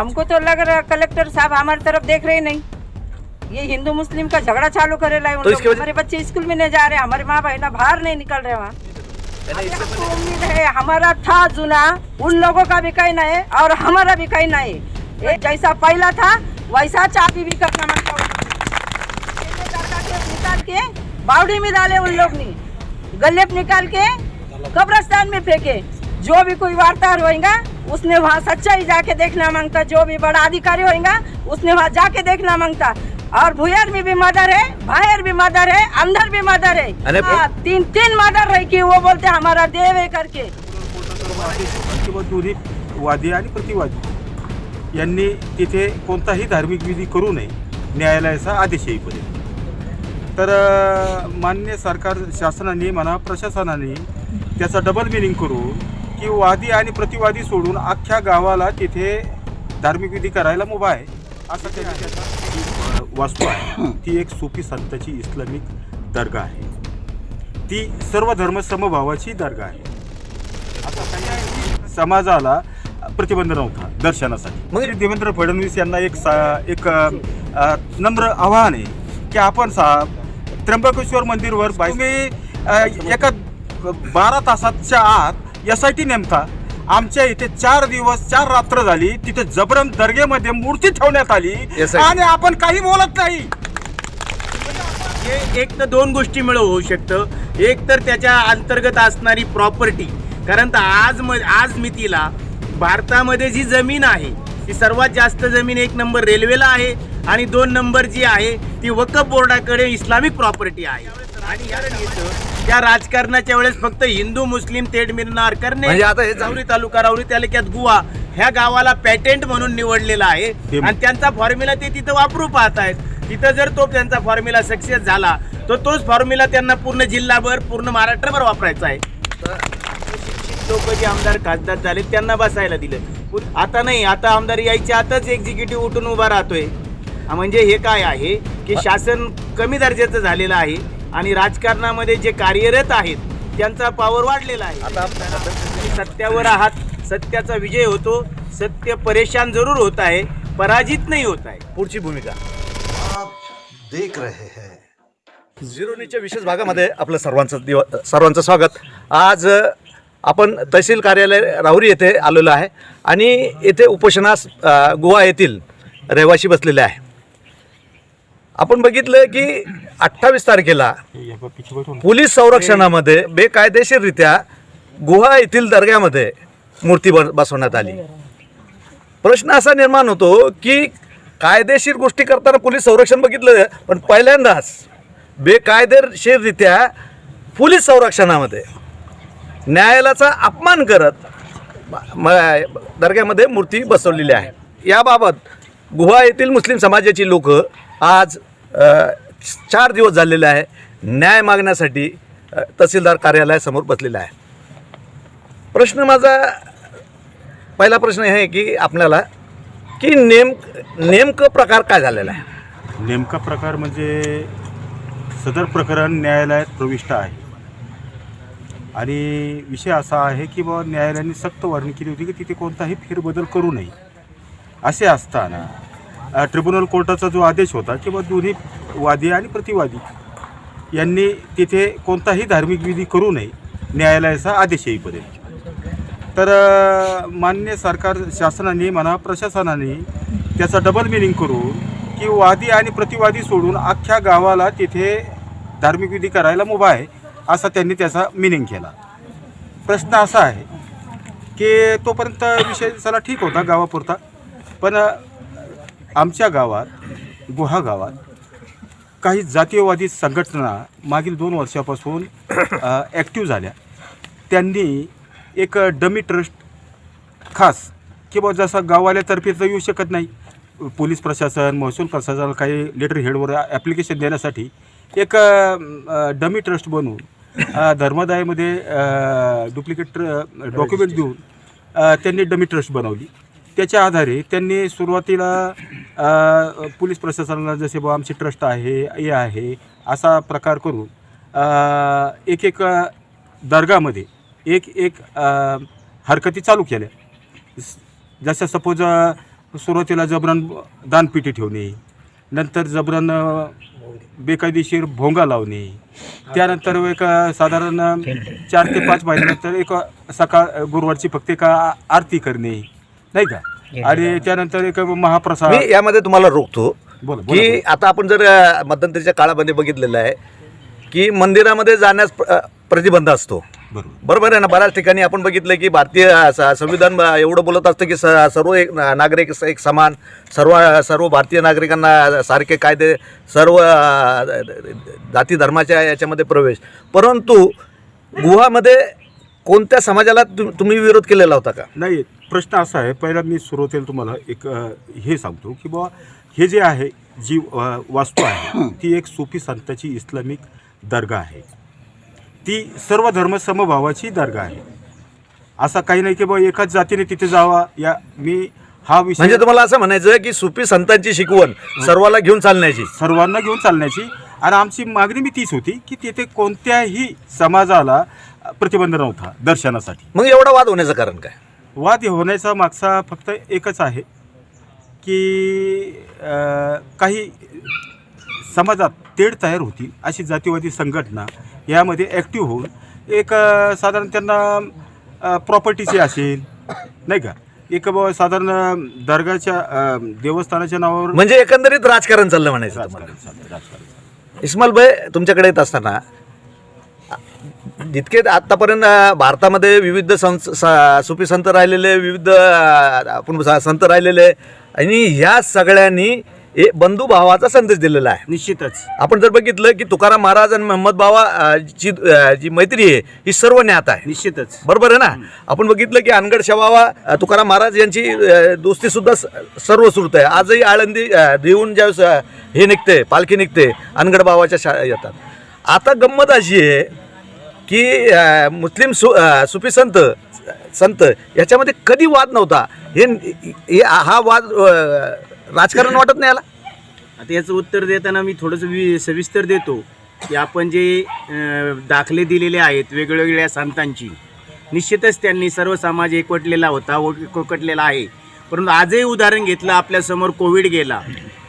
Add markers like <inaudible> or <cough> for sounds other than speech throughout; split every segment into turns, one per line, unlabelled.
हमको तो लग रहा कलेक्टर साहब हमारी तरफ़ देख रहे नहीं। ये हिंदू मुस्लिम का झगड़ा चालू करेला है उन
तो
हमारे बच्चे स्कूल में नहीं जा रहे हमारे माँ बहना बाहर नहीं निकल रहे वहाँ। उम्मीद है हमारा था जुना उन लोगों का भी कहना है और हमारा भी कहना है। ये जैसा पहला था वैसा चाबी भी करना कर निकाल के बावड़ी में डाले उन लोग ने। गले निकाल के कब्रस्तान में फेंके। जो भी कोई वार्ता होएगा उसने वहाँ सच्चाई जाके देखना मांगता जो भी बड़ा अधिकारी होएगा उसने वहाँ जाके देखना मांगता। और भूयर में भी मदर है बाहर भी मदर है अंदर भी मदर है।
अरे
हाँ, तीन तीन मदर रही की वो बोलते हमारा देव है करके।
दोन्ही वादी आणि प्रतिवादी यांनी तिथे कोणताही धार्मिक विधी करू नये न्यायालयाचा आदेश येईपर्यंत. तर मान्य सरकार शासनाने म्हणा प्रशासनाने त्याचा डबल मिनिंग करून की वादी आणि प्रतिवादी सोडून अख्ख्या गावाला तिथे धार्मिक विधी करायला मुभा आहे. असं त्यांनी त्याचा जी, अ, वास्तू आहे. ती एक सुफी संताची इस्लामिक दर्गा आहे. ती सर्व धर्म समभावाची दर्गा आहे. आता काही समाजाला प्रतिबंध नव्हता दर्शनासाठी.
मग-
मग देवेंद्र फडणवीस यांना एक सा एक नम्र आव्हान आहे की आपण सा त्र्यंबकेश्वर मंदिरवर बाई- तुम्ही एका बारा तासाच्या आत एस आय टी नेमता आमच्या इथे चार दिवस चार रात्र झाली तिथे जबरन दर्गेमध्ये मूर्ती ठेवण्यात आली. आणि आपण काही बोलत नाही.
हे एक तर दोन गोष्टी मिळून होऊ शकतं. एक तर त्याच्या अंतर्गत असणारी प्रॉपर्टी कारण तर आज म आज मितीला भारतामध्ये जी जमीन आहे ती सर्वात जास्त जमीन एक नंबर रेल्वेला आहे आणि दोन नंबर जी आहे ती वकफ बोर्डाकडे इस्लामिक प्रॉपर्टी आहे. आणि या त्या राजकारणाच्या वेळेस फक्त हिंदू मुस्लिम तेढ मिळणार. करणे
म्हणजे आता हे
राऊरी तालुका राऊरी तालुक्यात गुवा ह्या गावाला पॅटेंट म्हणून निवडलेला आहे.
ते-
आणि त्यांचा फॉर्म्युला ते तिथं वापरू पाहत आहेत तिथं जर तो त्यांचा फॉर्म्युला सक्सेस झाला तर तोच फॉर्म्युला त्यांना पूर्ण जिल्हाभर पूर्ण महाराष्ट्रभर वापरायचा आहे. लोक जे आमदार खासदार झाले त्यांना बसायला दिलं. आता नाही आता आमदार यायच्या आताच एक्झिक्युटिव्ह उठून उभा राहतोय. हा, म्हणजे हे काय आहे? की शासन कमी दर्जाचं झालेलं आहे. आणि राजकारणामध्ये जे कार्यरत आहेत त्यांचा पावर वाढलेला आहे. सत्यावर आहात सत्याचा विजय होतो सत्य परेशान जरूर होत आहे पराजित नाही होत आहे.
पुढची भूमिका.
आप देख रहे हैं।
झिरो न्यूजच्या विशेष भागामध्ये आपलं सर्वांचं दिव सर्वांचं स्वागत. आज आपण तहसील कार्यालय राहुरी येथे आलेलो आहे आणि येथे उपोषणास गोवा येथील रहिवासी बसलेले आहे. आपण बघितलं की अठ्ठावीस तारखेला पोलीस संरक्षणामध्ये बेकायदेशीररित्या गुहा येथील दर्ग्यामध्ये मूर्ती बसवण्यात आली. प्रश्न असा निर्माण होतो की कायदेशीर गोष्टी करताना पोलीस संरक्षण बघितलं पण पहिल्यांदाच बेकायदेशीररित्या पोलीस संरक्षणामध्ये न्यायालयाचा अपमान करत म- दर्ग्यामध्ये मूर्ती बसवलेली आहे. याबाबत गुहा येथील मुस्लिम समाजाची लोक आज चार दिवस झालेले आहे. न्याय मागण्यासाठी तहसीलदार कार्यालयासमोर बसलेले आहे. प्रश्न माझा पहिला प्रश्न हे आहे की आपल्याला की नेम नेमकं प्रकार काय झालेला आहे?
नेमका प्रकार म्हणजे सदर प्रकरण न्यायालयात प्रविष्ट आहे. आणि विषय असा आहे की बाबा न्यायालयाने सक्त वर्णी केली होती की तिथे कोणताही फेरबदल करू नये. असे असताना ट्रिब्युनल कोर्टाचा जो आदेश होता किंवा दोन्ही वादी आणि प्रतिवादी यांनी तिथे कोणताही धार्मिक विधी करू नये न्यायालयाचा आदेश येईपर्यंत. तर मान्य सरकार शासनाने म्हणा प्रशासनाने त्याचा डबल मिनिंग करून की वादी आणि प्रतिवादी सोडून अख्ख्या गावाला तिथे धार्मिक विधी करायला मुभा आहे असा त्यांनी त्याचा मिनिंग केला. प्रश्न असा आहे की तोपर्यंत विषय चला ठीक होता गावापुरता पण आमच्या गावात गुहा गावात काही जातीयवादी संघटना मागील दोन वर्षापासून ॲक्टिव्ह झाल्या. त्यांनी एक डमी ट्रस्ट खास किंवा जसा गाववाल्यातर्फे तर येऊ शकत नाही. पोलीस प्रशासन महसूल प्रशासन काही लेटर हेडवर ॲप्लिकेशन देण्यासाठी एक डमी ट्रस्ट बनवून धर्मदायमध्ये डुप्लिकेट डॉक्युमेंट देऊन त्यांनी डमी ट्रस्ट बनवली. त्याच्या आधारे त्यांनी सुरुवातीला पोलीस प्रशासनाला जसे बा आमची ट्रस्ट आहे हे आहे असा प्रकार करून एक एक दर्गामध्ये एक एक हरकती चालू केल्या. जसं सपोज सुरुवातीला जबरन दानपिटी ठेवणे नंतर जबरन बेकायदेशीर भोंगा लावणे त्यानंतर एक साधारण चार ते पाच महिन्यानंतर एक सकाळ गुरुवारची फक्त एक आरती करणे नाही का? आणि त्यानंतर एक महाप्रसाद.
मी यामध्ये तुम्हाला रोखतो
बोला, बोला,
की आता आपण जर अ, मध्यंतरीच्या काळामध्ये बघितलेलं आहे की मंदिरामध्ये जाण्यास प्र- अ, प्रतिबंध असतो.
बरोबर.
बरोबर आहे ना? बऱ्याच ठिकाणी आपण बघितलं की भारतीय स- संविधान अ, एवढं बोलत असतं की स सर्व एक ना- नागरिक स- एक समान सर्व सर्व भारतीय नागरिकांना सारखे कायदे सर्व अ, जाती धर्माच्या याच्यामध्ये प्रवेश. परंतु गुहामध्ये कोणत्या समाजाला तु- तुम्ही विरोध केलेला होता का?
नाही. प्रश्न असा आहे पहिला मी सुरुवातीला तुम्हाला एक हे सांगतो की बाबा हे जे आहे जी वास्तू आहे <coughs> ती एक सुफी संतांची इस्लामिक दर्गा आहे. ती सर्व धर्म समभावाची दर्गा आहे. असा काही नाही की बाबा एकाच जातीने तिथे जावा या मी हा विषय
म्हणजे तुम्हाला असं म्हणायचं की सुफी संतांची शिकवण सर्वाला घेऊन चालण्याची.
सर्वांना घेऊन चालण्याची. आणि आमची मागणी मी तीच होती की तिथे कोणत्याही समाजाला प्रतिबंध नव्हता दर्शनासाठी.
मग एवढा वाद होण्याचं कारण काय?
वाद होण्याचा मागचा फक्त एकच आहे की काही समाजात तेढ तयार होती अशी जातीवादी संघटना यामध्ये ॲक्टिव्ह होऊन एक साधारण त्यांना प्रॉपर्टीची असेल नाही का? एक साधारण दर्गाच्या देवस्थानाच्या नावावर
म्हणजे एकंदरीत राजकारण चाललं म्हणायचं इस्माल भाई तुमच्याकडे येत असताना जितके आतापर्यंत अं, भारतामध्ये विविध संत स- सुफी संत राहिलेले विविध आपण संत राहिलेले आणि ह्या सगळ्यांनी ए बंधू भावाचा संदेश दिलेला आहे.
निश्चितच.
आपण जर बघितलं की तुकाराम महाराज आणि महम्मद बाबा अं, जी मैत्री आहे ही सर्व ज्ञात आहे.
निश्चितच.
बरोबर आहे ना? आपण बघितलं की अनगड शवावा अ, तुकाराम महाराज यांची दोस्ती सुद्धा सर्व सुरत आहे. आजही आळंदी देऊन अ, हे निघते पालखी निघते अनगड बाबाच्या शा येतात. आता गंमत अशी आहे की मुस्लिम सु सुफी संत संत याच्यामध्ये कधी वाद नव्हता? हे हे- हा वाद राजकारण वाटत नाही आला
आता याचं उत्तर देताना मी थोडंसं वि सविस्तर देतो की आपण जे दाखले दिलेले आहेत वेगवेगळ्या संतांची निश्चितच त्यांनी सर्व समाज एकवटलेला होता एकवटलेला आहे. परंतु आजही उदाहरण घेतलं आपल्यासमोर कोविड गेला.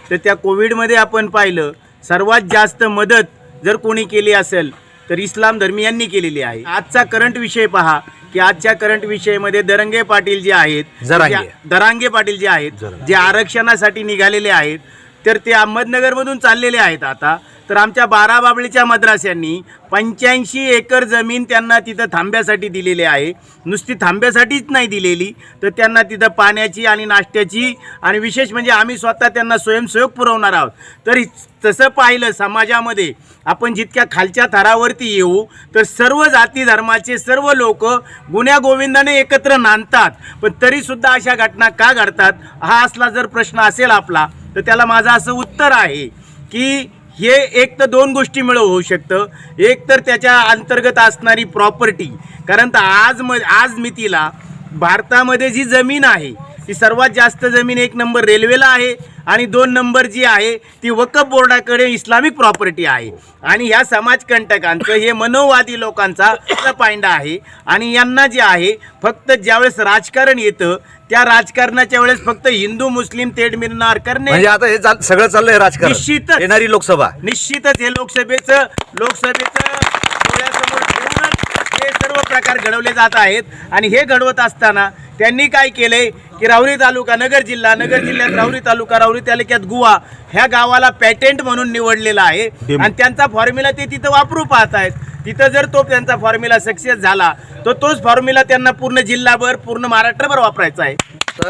तर त्या कोविडमध्ये आपण पाहिलं सर्वात जास्त मदत जर कोणी केली असेल तर इस्लाम धर्मियांनी केलेली आहे. आजचा करंट विषय पहा की आजच्या करंट विषयामध्ये दरंगे पाटील जे आहेत
जरांगे.
जे- दरांगे पाटील जे आहेत जे आरक्षणासाठी निघालेले आहेत तर ते अहमदनगरमधून चाललेले आहेत आता. तर आमच्या बाराबाबळीच्या मद्रास्यांनी पंच्याऐंशी एकर जमीन त्यांना तिथं थांब्यासाठी दिलेली आहे. नुसती थांब्यासाठीच नाही दिलेली तर त्यांना तिथं पाण्याची आणि नाश्त्याची आणि विशेष म्हणजे आम्ही स्वतः त्यांना स्वयंसेवक पुरवणार आहोत. तर तसं पाहिलं समाजामध्ये आपण जितक्या खालच्या थरावरती येऊ तर सर्व जाती धर्माचे सर्व लोक गुन्ह्या गोविंदाने एकत्र नांदतात. पण तरीसुद्धा अशा घटना का घडतात? हा असला जर प्रश्न असेल आपला तर त्याला माझं असं उत्तर आहे की हे एक तर दोन गोष्टी मिळव होऊ शकतं. एक तर त्याच्या अंतर्गत असणारी प्रॉपर्टी कारण तर आज म आज मितीला भारतामध्ये जी जमीन आहे ती सर्वात जास्त जमीन एक नंबर रेल्वेला आहे आणि दोन नंबर जी आहे ती वकफ बोर्डाकडे इस्लामिक प्रॉपर्टी आहे. आणि ह्या समाजकंटकांचं हे मनोवादी लोकांचा पायंडा आहे. आणि यांना जे आहे फक्त ज्यावेळेस राजकारण येतं त्या राजकारणाच्या वेळेस फक्त हिंदू मुस्लिम तेढ मिरणार करणे
म्हणजे आता हे सगळं चाललंय राजकारण.
निश्चितच.
येणारी लोकसभा.
निश्चितच हे लोकसभेचं लोकसभेचं डोळ्यासमोर ठेवूनच हे सर्व प्रकार घडवले जात आहेत. आणि हे घडवत असताना त्यांनी काय केलंय की राहुरी तालुका नगर जिल्हा नगर जिल्ह्यात राहुरी तालुका राहुरी तालुक्यात गुवा ह्या गावाला पॅटेंट म्हणून निवडलेला आहे. आणि त्यांचा फॉर्म्युला ते तिथं वापरू पाहत आहेत तिथं जर तो त्यांचा फॉर्म्युला सक्सेस झाला तर तोच फॉर्म्युला त्यांना पूर्ण जिल्हाभर पूर्ण महाराष्ट्रभर वापरायचा आहे.
तर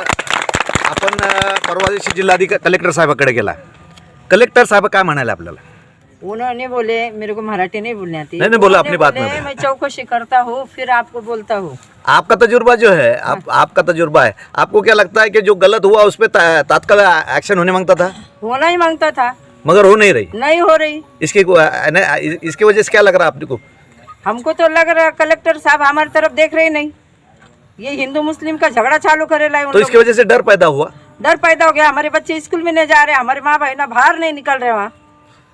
आपण परवा दिवशी जिल्हाधिकारी कलेक्टर साहेबाकडे गेला. कलेक्टर साहेब काय म्हणाले आपल्याला?
उन्होंने बोले मेरे को मराठी नहीं बोलनी आती
नहीं, नहीं, बोलो, अपनी बात में।
मैं चौकसी करता हूँ फिर आपको बोलता हूँ.
आपका तजुर्बा जो है आप आपका तजुर्बा है। आपको क्या लगता है कि जो गलत हुआ उस पर तात्काल एक्शन होने माँगता था?
होना ही माँगता था।
मगर हो नहीं रही?
नहीं हो रही।
इसकी इसकी वजह से क्या लग रहा है आपको
हमको तो लग रहा कलेक्टर साहब हमारी तरफ़ देख रहे नहीं। ये हिंदू मुस्लिम का झगड़ा चालू है उन
तो इसकी वजह से डर पैदा हुआ?
डर पैदा हो गया। हमारे बच्चे स्कूल में नहीं जा रहे हमारे माँ बहना बाहर नहीं निकल रहे वहाँ।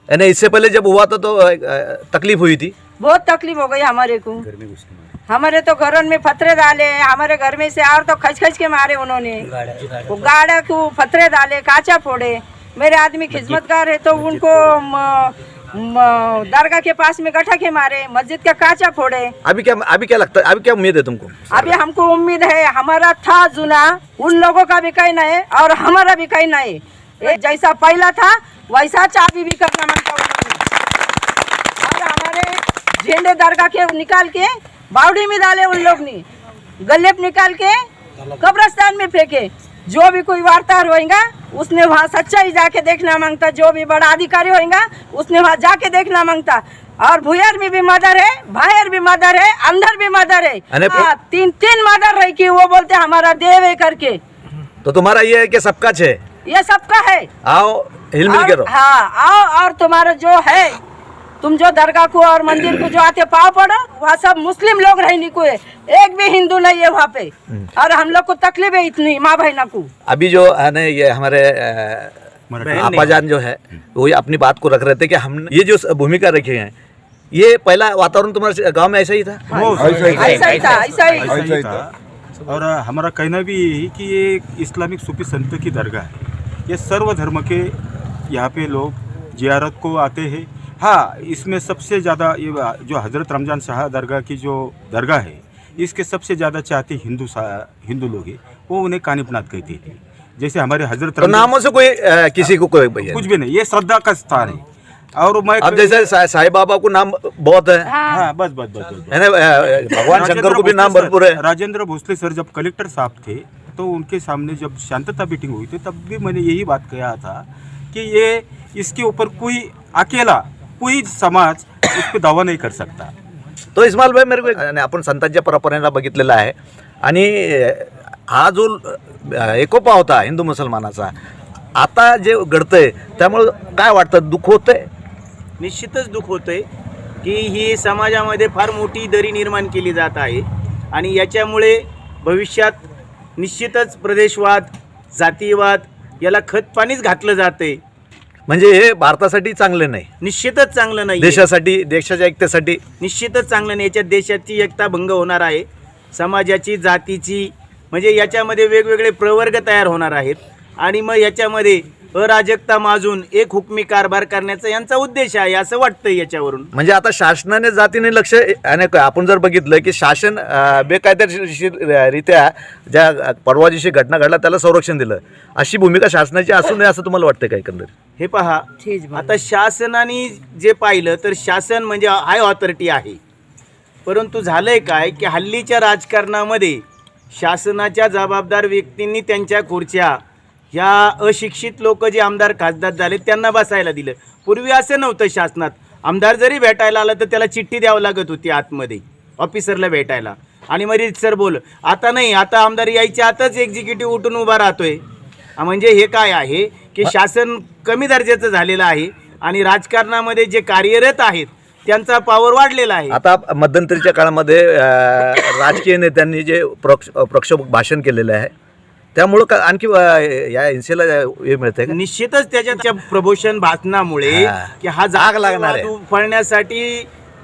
यानी इससे पहले जब हुआ था तो तकलीफ़ हुई थी?
बहुत तकलीफ़ हो गई हमारे को। हमारे तो घरों में पत्थरे डाले हमारे घर में से और तो खच खच के मारे उन्होंने। वो गाड़ा को फतरे डाले काचा फोड़े। मेरे आदमी खिदमतगार है तो उनको दरगाह के पास में गठा के मारे मस्जिद का काचा फोड़े।
अभी क्या अभी क्या लगता है अभी क्या उम्मीद है तुमको?
अभी हमको उम्मीद है हमारा था जुना उन लोगों का भी कहीं नहीं और हमारा भी कहीं नहीं जैसा पहला था वैसा चाबी भी करना। और हमारे झंडे दरगाह के निकाल के बावड़ी में डाले उन लोग ने। गलेप निकाल के कब्रस्तान में फेंके। जो भी कोई वार्ताहर होएगा उसने वहाँ सच्चाई जाके देखना मांगता। जो भी बड़ा अधिकारी होएगा उसने वहाँ जाके देखना मांगता। और भूयर में भी मदर है बाहर भी मदर है अंदर भी मदर है। हाँ, तीन तीन मदर रही कि वो बोलते हमारा देव है करके।
तो तुम्हारा ये है कि सबका छे?
ये सबका है।
आओ हिल मिल के
हाँ आओ और तुम्हारा जो है तुम जो दरगाह को और मंदिर को जो आते पाव पड़ो वहाँ सब मुस्लिम लोग रहने को है एक भी हिंदू नहीं है वहाँ पे। और हम लोग को तकलीफ़ है इतनी माँ बहना को।
अभी जो है ना ये हमारे आपाजान जो है वो अपनी बात को रख रहे थे कि हम ये जो भूमिका रखी है ये पहला वातावरण तुम्हारे गाँव में ऐसा ही था?
ऐसा ही था ऐसा ही
था। और हमारा कहना भी यही कि ये इस्लामिक सूफी संत की दरगाह है। ये सर्व धर्म के यहाँ पे लोग जियारत को आते हैं हाँ इसमें सबसे ज़्यादा ये जो हज़रत रमज़ान शाह दरगाह की जो दरगाह है इसके सबसे ज़्यादा चाहते हिंदू हिंदू लोग हैं वो उन्हें कानिपनाथ कहते हैं। जैसे हमारे हज़रत
तो नामों से कोई अ, किसी को कोई भैया
कुछ भी नहीं ये श्रद्धा का स्थान है। और मैं
अब जैसे सा, साईं बाबा को नाम बहुत है।
हाँ। बस बस बस बस, बस।
है ना भगवान शंकर को भी नाम भरपूर है।
राजेंद्र भोसले सर जब कलेक्टर साहब थे तो उनके सामने जब शांतता मीटिंग हुई थी तब भी मैंने यही बात कहा था कि ये इसके ऊपर कोई अकेला कोई समाज उस पर दावा नहीं कर सकता।
तो इस्माल भाई मेरे को आणि आपण संतांच्या परंपरेला बघितलेला आहे. आणि हा जो एकोपा होता हिंदू मुसलमानाचा आता जे घडतंय त्यामुळं काय वाटतं? दुःख होतंय?
निश्चितच दुःख होतंय की ही समाजामध्ये फार मोठी दरी निर्माण केली जात आहे. आणि याच्यामुळे भविष्यात निश्चितच प्रदेशवाद जातीयवाद याला खतपाणीच घातलं जाते
म्हणजे हे भारतासाठी चांगले नाही.
निश्चितच चांगलं नाही
देशासाठी देशाच्या एकतेसाठी.
निश्चितच चांगलं नाही. याच्यात देशाची एकता भंग होणार आहे. समाजाची जातीची म्हणजे याच्यामध्ये वेगवेगळे प्रवर्ग तयार होणार आहेत. आणि मग याच्यामध्ये अराजकता माजून एक हुकमी कारभार करण्याचा यांचा उद्देश आहे असं वाटतं याच्यावरून.
म्हणजे आता शासनाने जातीने लक्ष आणि आपण जर बघितलं की शासन अं, बेकायदेशीररित्या ज्या परवा दिवशी घटना घडला त्याला संरक्षण दिलं. अशी भूमिका शासनाची असू नये असं तुम्हाला वाटतं काय एकंदरीत?
हे पहा. आता शासनाने जे पाहिलं तर शासन म्हणजे हाय ऑथॉरिटी आहे. परंतु झालंय काय की हल्लीच्या राजकारणामध्ये शासनाच्या जबाबदार व्यक्तींनी त्यांच्या खुर्च्या ह्या अशिक्षित लोक जे आमदार खासदार झाले त्यांना बसायला दिलं. पूर्वी असं नव्हतं शासनात. आमदार जरी भेटायला आलं तर त्याला चिठ्ठी द्यावं लागत होती आतमध्ये ऑफिसरला भेटायला. आणि मग सर बोल आता नाही आता आमदार यायच्या आतच एक्झिक्युटिव्ह उठून उभा राहतोय. म्हणजे हे काय आहे? की शासन कमी दर्जाचं झालेलं आहे आणि राजकारणामध्ये जे कार्यरत आहेत त्यांचा पावर वाढलेला आहे.
आता मध्यंतरीच्या काळामध्ये राजकीय नेत्यांनी जे प्रक्ष प्रक्षोभक भाषण केलेलं आहे त्यामुळं का आणखी अं, या हिंसेला हे मिळतंय का?
निश्चितच त्याच्या प्रमोशन भाषणामुळे
हा.
की हा
आग लागणार आहे.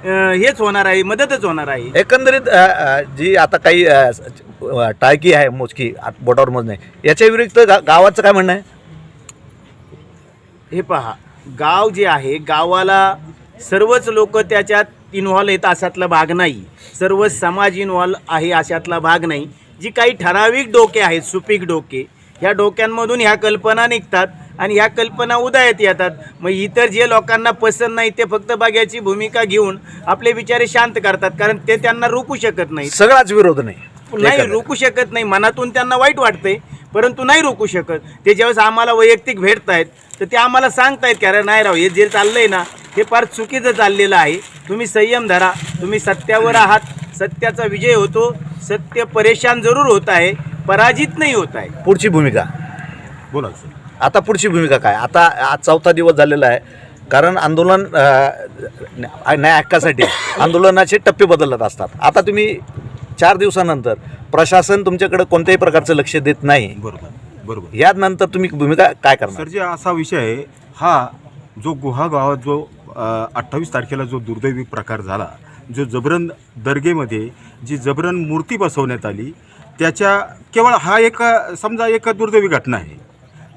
अं, हेच होणार आहे मदतच होणार आहे.
एकंदरीत अं, अं, जी आता काही अं, अं, टाळकी आहे मोजकी आत- बोटावर मोजणे याच्या विरुद्ध गा- गावाचं काय म्हणणं आहे?
हे पहा गाव जे आहे गावाला सर्वच लोक त्याच्यात इन्व्हॉल्व आहेत अशातला भाग नाही. सर्व समाज इन्व्हॉल्व आहे अशातला भाग नाही. जी काही ठराविक डोके आहेत सुपीक डोके ह्या डोक्यांमधून ह्या कल्पना निघतात आणि ह्या कल्पना उदयात येतात. मग इतर जे लोकांना पसंत नाही ते फक्त बघ्याची भूमिका घेऊन आपले विचारे शांत करतात कारण ते त्यांना रोखू शकत नाही
सगळाच विरोध नाही.
नाही रोखू शकत नाही मनातून त्यांना वाईट वाटतंय परंतु नाही रोखू शकत. ते ज्यावेळेस आम्हाला वैयक्तिक भेटतायत तर ते आम्हाला सांगतायत की अरे नाही राव हे जे चाललंय ना हे फार चुकीचं चाललेलं आहे. तुम्ही संयम धरा तुम्ही सत्यावर आहात सत्याचा विजय होतो सत्य परेशान जरूर होत आहे पराजित नाही होत आहे.
पुढची भूमिका?
बोला सर
आता पुढची भूमिका काय? आता आज चौथा दिवस झालेला आहे कारण आंदोलन अं, न्याय हक्कासाठी आंदोलनाचे टप्पे बदलत असतात. आता तुम्ही चार दिवसानंतर प्रशासन तुमच्याकडे कोणत्याही प्रकारचं लक्ष देत नाही.
बरोबर बरोबर.
यानंतर तुम्ही भूमिका काय करणार?
सर जे असा विषय आहे हा जो गुहा गावात जो अठ्ठावीस तारखेला जो दुर्दैवी प्रकार झाला जो जबरन दर्गेमध्ये जी जबरन मूर्ती बसवण्यात आली त्याच्या केवळ हा एक समजा एक दुर्दैवी घटना आहे.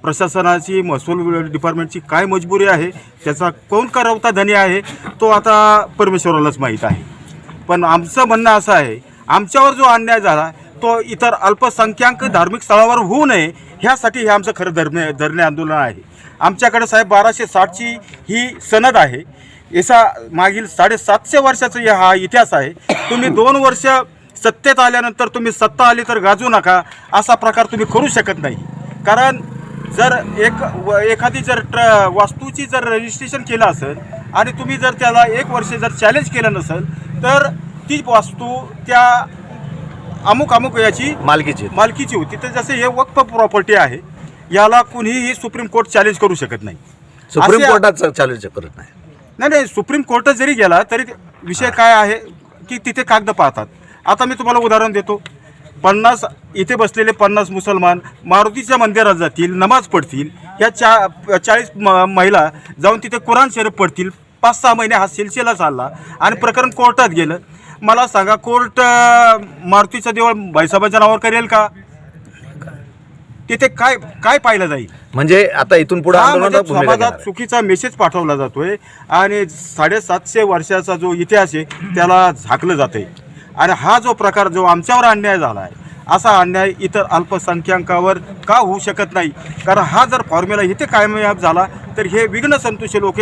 प्रशासनाची महसूल डिपार्टमेंटची काय मजबुरी आहे त्याचा कोण करवता धनी आहे तो आता परमेश्वरालाच माहीत आहे. पण आमचं म्हणणं असं आहे आमच्यावर जो अन्याय झाला तो इतर अल्पसंख्याक धार्मिक स्थळावर होऊ नये ह्यासाठी हे आमचं खरं धरणे धरणे आंदोलन आहे. आमच्याकडे साहेब बाराशे साठची ही सनद आहे याचा मागील साडेसातशे वर्षाचा हे हा इतिहास आहे. तुम्ही दोन वर्ष सत्तेत आल्यानंतर तुम्ही सत्ता आली तर गाजू नका असा प्रकार तुम्ही करू शकत नाही. कारण जर एक एखादी जर ट्र वास्तूची जर रजिस्ट्रेशन केलं असेल आणि तुम्ही जर त्याला एक वर्ष जर चॅलेंज केलं नसेल तर ती वास्तू त्या अमुक अमुक याची
मालकीची
मालकीची होती. तर जसे हे वक्फ प्रॉपर्टी आहे याला कुणीही सुप्रीम कोर्ट चॅलेंज करू शकत नाही.
सुप्रीम
असे-
कोर्टात चालू करत नाही.
नाही नाही सुप्रीम कोर्ट जरी गेला तरी विषय काय आहे की तिथे कागद पाहतात. आता मी तुम्हाला उदाहरण देतो. पन्नास इथे बसलेले पन्नास मुसलमान मारुतीच्या मंदिरात जातील नमाज पडतील. या चा चाळीस म महिला जाऊन तिथे कुराण शरीफ पडतील पाच सहा महिने हा सिलसिला चालला आणि प्रकरण कोर्टात गेलं. मला सांगा कोर्ट मारुतीचं देवळ भाईसाहेबांच्या नावावर करेल का? तिथे काय काय पाहिलं जाईल?
म्हणजे आता इथून पुढे
हा,
आंदोलनात
म्हणजे
घेणार आहे.
चुकीचा मेसेज पाठवला जातोय आणि साडेसातशे वर्षाचा जो इतिहास आहे त्याला झाकलं जातंय. आणि हा जो प्रकार जो आमच्यावर अन्याय झाला आहे असा अन्याय इतर अल्पसंख्याकावर का होऊ शकत नाही? कारण हा जर फॉर्म्युला इथे कायमयाब झाला तर हे विघ्न संतोषी लोक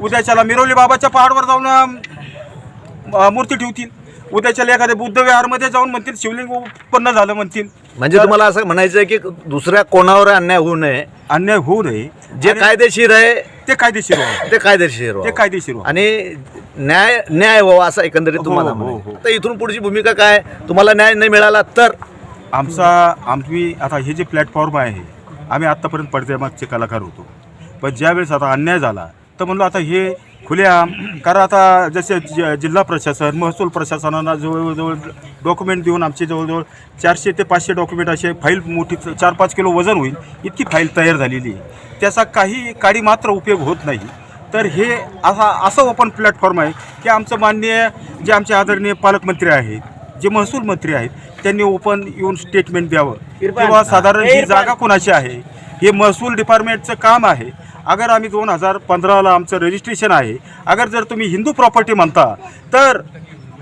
उद्याच्याला मिरवली बाबाच्या पहाडवर जाऊन अं, मूर्ती ठेवतील. उद्याच्याला एखाद्या बुद्ध विहारमध्ये जाऊन म्हणतील शिवलिंग उत्पन्न झालं म्हणतील.
म्हणजे तुम्हाला असं म्हणायचं आहे की दुसऱ्या कोणावर अन्याय होऊ नये
अन्याय होऊ नये
जे
आणि
कायदेशीर आहे
ते कायदेशीर व्हावं.
ते कायदेशीर व्हावं.
ते कायदेशीर व्हावं.
आणि न्याय न्याय व्हावा असं एकंदरीत
हो,
तुम्हाला
हो,
म्हणायचं.
हो.
तर इथून पुढची भूमिका काय तुम्हाला न्याय नाही मिळाला तर
आमचा आम्ही आता हे जे प्लॅटफॉर्म आहे आम्ही आत्तापर्यंत पडद्यामागचे कलाकार होतो पण ज्यावेळेस आता अन्याय झाला तर म्हणलो आता हे खुल्या कारण आता जसे जि- जिल्हा प्रशासन महसूल प्रशासनानं जवळजवळ डॉक्युमेंट देऊन आमचे जवळजवळ चारशे ते पाचशे डॉक्युमेंट असे फाईल मोठी चार पाच किलो वजन होईल इतकी फाईल तयार झालेली आहे त्याचा काही काडी मात्र उपयोग होत नाही तर हे असा असं ओपन प्लॅटफॉर्म आहे की आमचं माननीय जे आमचे आदरणीय पालकमंत्री आहेत जे महसूल मंत्री आहेत त्यांनी ओपन येऊन स्टेटमेंट द्यावं. किंवा साधारण ही. जागा कोणाची आहे हे महसूल डिपार्टमेंटचं काम आहे अगर आम्ही दोन हजार पंधराला आमचं रजिस्ट्रेशन आहे अगर जर तुम्ही हिंदू प्रॉपर्टी म्हणता तर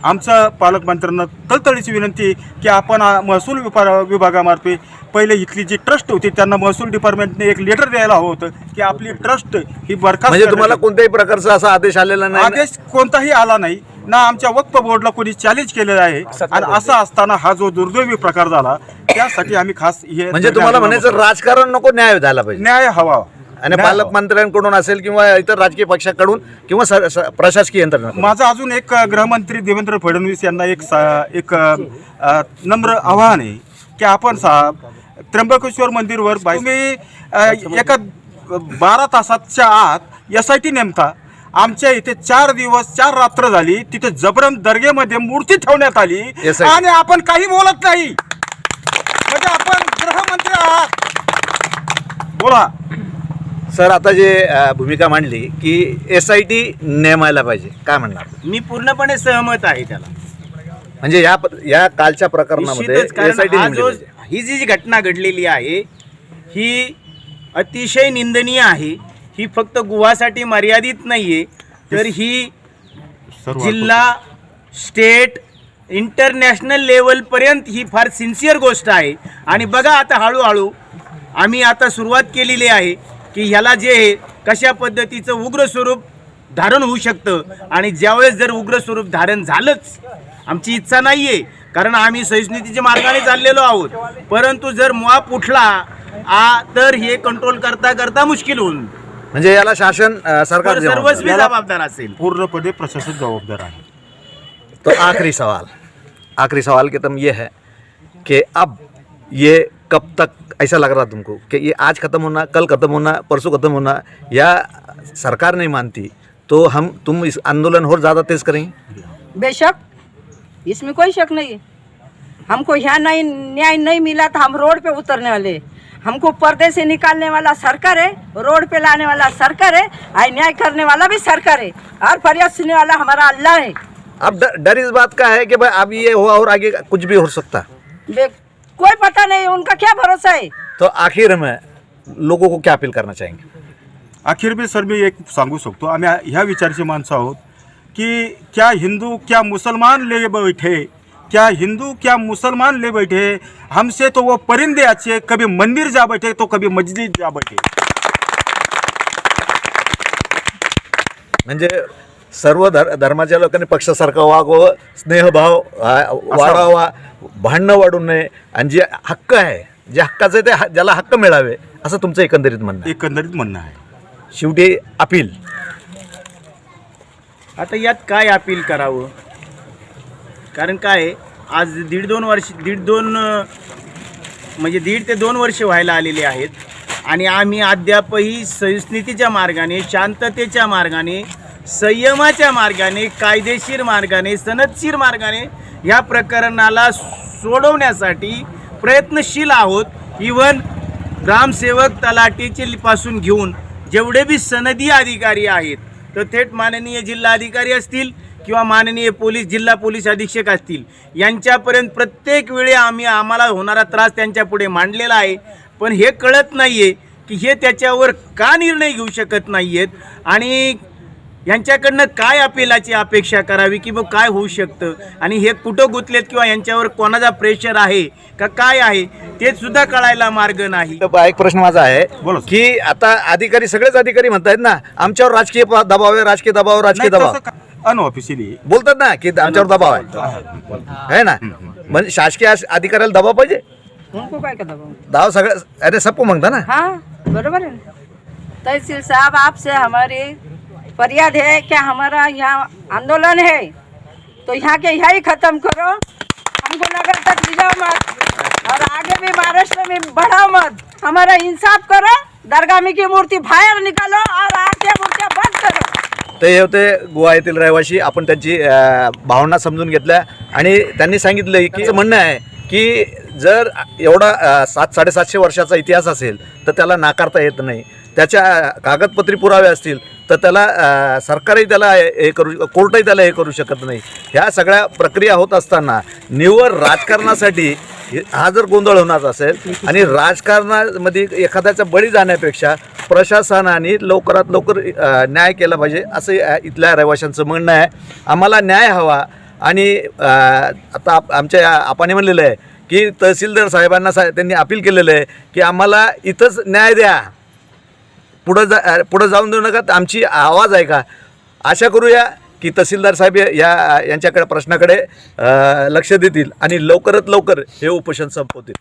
आमचं पालकमंत्र्यांना तळतळीची विनंती आहे की आपण महसूल विभाग विभागामार्फे पहिले इथली जी ट्रस्ट होती त्यांना महसूल डिपार्टमेंटने एक लेटर द्यायला हवं होतं की आपली ट्रस्ट ही बरखास्त
म्हणजे तुम्हाला कोणत्याही प्रकारचा असा आदेश आलेला नाही ना?
आदेश कोणताही आला नाही. ना आमच्या वक्फ बोर्डला कोणी चॅलेंज केलेलं आहे. आणि असं असताना हा जो दुर्दैवी प्रकार झाला त्यासाठी आम्ही खास हे
म्हणजे तुम्हाला म्हणायचं राजकारण नको न्याय झाला पाहिजे.
न्याय हवा.
आणि. पालकमंत्र्यांकडून असेल किंवा इतर राजकीय पक्षाकडून किंवा स- स- प्रशासकीय यंत्रणा
माझं अजून एक अ, गृहमंत्री देवेंद्र फडणवीस यांना एक सा- एक अ, अ, नम्र आव्हान आहे की आपण साहेब त्र्यंबकेश्वर मंदिरवर बाई- तुम्ही अ, एका बारा तासाच्या आत एस आय टी नेमता. आमच्या इथे चार दिवस चार रात्र झाली. तिथे जबरन दर्गेमध्ये मूर्ती ठेवण्यात आली.
SIT.
आणि आपण काही बोलत नाही. म्हणजे आपण गृहमंत्री आहात. बोला.
सर आता जे अ, भूमिका मांडली की एस आय टी नेमायला पाहिजे काय म्हणणार?
मी पूर्णपणे सहमत आहे त्याला.
म्हणजे या या कालच्या प्रकरणामध्ये
निश्चितच
एस आय
कारण हा जो
टी
ही जी जी घटना घडलेली आहे ही अतिशय निंदनीय आहे. ही फक्त गुहासाठी मर्यादित नाहीये तर ही जिल्हा स्टेट इंटरनॅशनल लेवलपर्यंत ही फार सिन्सिअर गोष्ट आहे. आणि बघा आता हळूहळू आम्ही आता सुरुवात केलेली आहे. की ह्याला जे आहे, कशा पद्धतीचं उग्र स्वरूप धारण होऊ शकतं? आणि ज्यावेळेस जर उग्र स्वरूप धारण झालंच आमची इच्छा नाही आहे कारण आम्ही सहिष्णुतेच्या मार्गाने चाललेलो आहोत. परंतु जर मुआप उठला आ तर हे कंट्रोल करता करता मुश्किल होऊन.
म्हणजे याला शासन अ, सरकार जबाबदार.
सर्वस्वी जबाबदार असेल.
पूर्णपणे प्रशासन जबाबदार आहे.
तो आखिरी सवाल. आखिरी सवाल के तुम ये है कि अब ये कब तक ऐसा लग रहा तुमको कि ये आज ख़त्म होना कल ख़त्म होना परसों ख़त्म होना या सरकार नहीं मानती तो हम तुम इस आंदोलन और ज़्यादा तेज़ करेंगे?
बेशक इसमें कोई शक नहीं। है हमको यहाँ नहीं न्याय नहीं मिला तो हम रोड पे उतरने वाले। हमको पर्दे से निकालने वाला सरकार है रोड पे लाने वाला सरकार है और न्याय करने वाला भी सरकार है। और फरियाद सुनने वाला हमारा अल्लाह है।
अब डर इस बात का है कि भाई अब ये हुआ और आगे कुछ भी हो सकता।
बे- कोई पता नहीं उनका क्या भरोसा है?
तो आखिर में लोगों को क्या अपील करना चाहेंगे?
अखेर मी सर मी एक सांगू शकतो आम्ही ह्या विचारची माणसं आहोत की क्या हिंदू क्या मुसलमान ले बैठे क्या हिंदू क्या मुसलमान ले बैठे हमसे तो वो परिंदे अच्छे कभी मंदिर जा बैठे तो कभी मस्जिद जा बैठे।
म्हणजे सर्व धर धर्माच्या लोकांनी पक्षासारखं वागावं स्नेहभाव वाढावा भांडणं वाढू नये. आणि जे हक्क आहे जे हक्काचं आहे ते ह- ज्याला हक्क मिळावे असं तुमचं एकंदरीत म्हणणं आहे.
एकंदरीत म्हणणं आहे.
शेवटी अपील.
आता यात काय अपील करावं? कारण काय आहे, आज दीड दोन वर्ष दीड दोन अं, म्हणजे दीड ते दोन वर्ष व्हायला आलेले आहेत. आणि आम्ही अद्यापही सहिष्णुतेच्या मार्गाने शांततेच्या मार्गाने संयमाच्या मार्गाने कायदेशीर मार्गाने सनदशीर मार्गाने या प्रकरणाला सोडवण्यासाठी प्रयत्नशील आहोत. इवन ग्रामसेवक तलाटीचे पासून घेऊन जेवढे बी सनदी अधिकारी आहेत तर थेट माननीय जिल्हाधिकारी असतील किंवा माननीय पोलीस जिल्हा पोलीस अधीक्षक असतील यांच्यापर्यंत प्रत्येक वेळी आम्ही आम्हाला होणारा त्रास त्यांच्या पुढे मांडलेला आहे. पण हे कळत नाही आहे की हे त्याच्यावर का निर्णय घेऊ शकत नाही आहेत आणि यांच्याकडनं काय अपिलाची अपेक्षा करावी की मग काय होऊ शकतं? आणि हे कुठं गुंतलेत किंवा यांच्यावर कोणाचा प्रेशर आहे का काय आहे ते सुद्धा कळायला मार्ग नाही.
एक प्रश्न माझा आहे. की आता अधिकारी सगळेच अधिकारी म्हणतायत ना आमच्यावर राजकीय दबाव आहे राजकीय दबाव राजकीय दबाव.
अनऑफिशियली
बोलतात ना की आमच्यावर दबाव आहे. है ना? म्हणजे शासकीय अधिकाऱ्याला दबाव पाहिजे?
दबाव?
सगळं अरे सबको मागता ना.
हाँ बरोबर है तहसील साहब आपसे हमारी फरियाद है कि हमारा यहाँ आंदोलन है। तो यहाँ के यहाँ ही खत्म करो। हमको नगर तक ले जाओ मत। और आगे भी महाराष्ट्र में बढ़ाओ मत। हमारा इंसाफ करो। दरगामी की मूर्ति बाहर निकालो और आरती मूर्तियाँ बंद करो।
ते हे होते गोवा येथील रहिवासी आपण त्यांची भावना समजून घेतल्या आणि त्यांनी सांगितलं की म्हणणं आहे की जर एवढा सात साडेसातशे वर्षाचा इतिहास असेल तर त्याला नाकारता येत नाही. त्याच्या कागदपत्री पुरावे असतील तर त्याला सरकारही त्याला हे करू कोर्टही त्याला हे करू शकत नाही. ह्या सगळ्या प्रक्रिया होत असताना निव्वळ राजकारणासाठी हा जर गोंधळ होणार असेल आणि राजकारणामध्ये एखाद्याचा बळी जाण्यापेक्षा प्रशासनाने लवकरात लवकर न्याय केला पाहिजे असं इथल्या रहिवाशांचं म्हणणं आहे. आम्हाला न्याय हवा आणि आता आप- आमच्या आपाने म्हणलेलं आहे की तहसीलदार साहेबांना सा त्यांनी अपील केलेलं आहे की आम्हाला इथंच न्याय द्या. पुढं जा पुढं जाऊन देऊ नका. आमची आवाज आहे का? आशा करूया की तहसीलदार साहेब या यांच्याकडे प्रश्नाकडे लक्ष देतील आणि लवकरात लवकर हे उपोषण संपवतील.